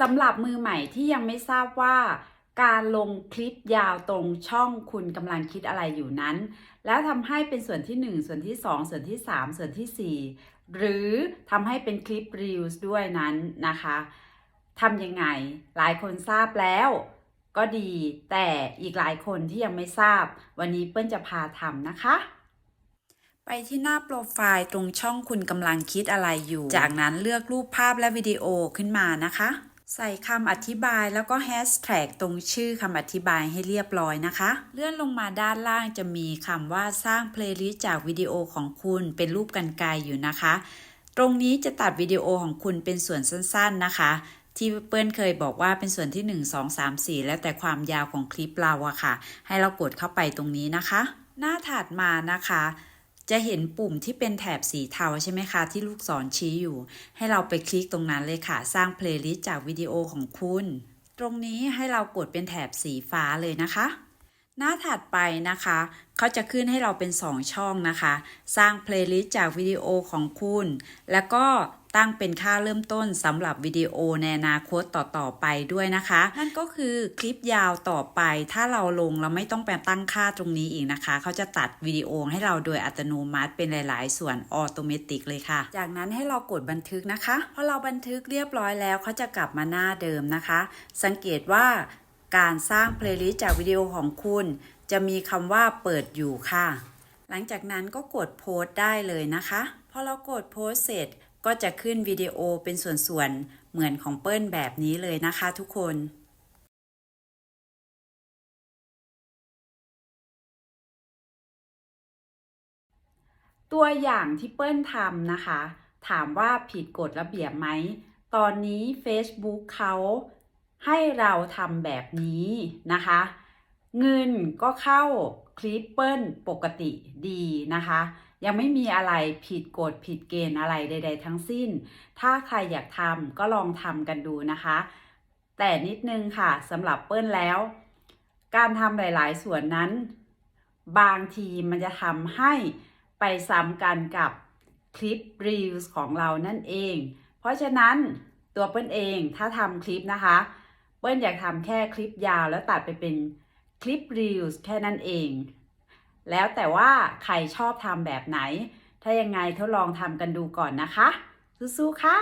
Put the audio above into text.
สำหรับมือใหม่ที่ยังไม่ทราบว่า การลงคลิปยาวตรงช่องคุณกำลังคิดอะไรอยู่นั้น แล้วทำให้เป็นส่วนที่ 1 ส่วนที่ 2 ส่วนที่ 3 ส่วนที่ 4 หรือทำให้เป็นคลิป Reels ด้วยนั้นนะคะทำยังไง หลายคนทราบแล้วก็ดีแต่อีกหลายคนที่ยังไม่ทราบ วันนี้เปิ้ลจะพาทำนะคะ ไปที่หน้าโปรไฟล์ตรงช่องคุณกำลังคิดอะไรอยู่ จากนั้นเลือกรูปภาพและวิดีโอขึ้นมานะคะ ใส่คำอธิบายแล้วก็แฮชแท็กตรงชื่อคำอธิบายให้เรียบร้อยนะคะ เลื่อนลงมาด้านล่างจะมีคำว่าสร้างเพลย์ลิสต์จากวิดีโอของคุณเป็นรูปกันไกลอยู่นะคะ ตรงนี้จะตัดวิดีโอของคุณเป็นส่วนสั้นๆนะคะ ที่เปิ้ลเคยบอกว่าเป็นส่วนที่ 1 2 3 4 แล้วแต่ความยาวของคลิปเราอะค่ะ ให้เรากดเข้าไปตรงนี้นะคะ หน้าถัดมานะคะ จะเห็นปุ่มที่เป็นแถบสีเทาใช่ไหมคะ ที่ลูกศรชี้อยู่ ให้เราไปคลิกตรงนั้นเลยค่ะ สร้างเพลย์ลิสต์จากวิดีโอของคุณ ตรงนี้ให้เรากดเป็นแถบสีฟ้าเลยนะคะหน้าถัดไปนะคะ เขาจะขึ้นให้เราเป็น 2 ช่องนะคะ สร้างเพลย์ลิสต์จากวิดีโอของคุณ แล้วก็ตั้งเป็นค่าเริ่มต้นสำหรับวิดีโอในอนาคตต่อๆไปด้วยนะคะ นั่นก็คือคลิปยาวต่อไป ถ้าเราลงเราไม่ต้องไปตั้งค่าตรงนี้อีกนะคะ เขาจะตัดวิดีโอให้เราโดยอัตโนมัติเป็นหลาย ๆ ส่วนออโตเมติกเลยค่ะ จากนั้นให้เรากดบันทึกนะคะพอเราบันทึกเรียบร้อยแล้วเขาจะกลับมาหน้าเดิมนะคะ สังเกตว่าการสร้างเพลย์ลิสต์จากวิดีโอของคุณ จะมีคำว่าเปิดอยู่ค่ะ หลังจากนั้นก็กดโพสต์ได้เลยนะคะ พอเรากดโพสต์เสร็จ ก็จะขึ้นวิดีโอเป็นส่วนๆ เหมือนของเปิ้ลแบบนี้เลยนะคะทุกคนตัวอย่างที่เปิ้ลทำนะคะ ถามว่าผิดกฎระเบียบไหม ตอนนี้ Facebook เขาให้เราทำแบบนี้นะคะ เงินก็เข้าคลิปเปิ้ลปกติดีนะคะ ยังไม่มีอะไรผิดกฎผิดเกณฑ์อะไรใด ๆ ทั้งสิ้น ถ้าใครอยากทำก็ลองทำกันดูนะคะ แต่นิดนึงค่ะสำหรับเปิ้ลแล้ว การทำหลาย ๆ ส่วนนั้น บางทีมันจะทำให้ไปซ้ำกันกับคลิป Reels ของเรานั่นเอง เพราะฉะนั้นตัวเปิ้ลเองถ้าทำคลิปนะคะ เปิ้ลอยากทำแค่คลิปยาวแล้วตัดไปเป็นคลิป Reels แค่นั้นเอง แล้วแต่ว่าใครชอบทำแบบไหน ถ้ายังไงทดลองทำกันดูก่อนนะคะสู้ๆค่ะ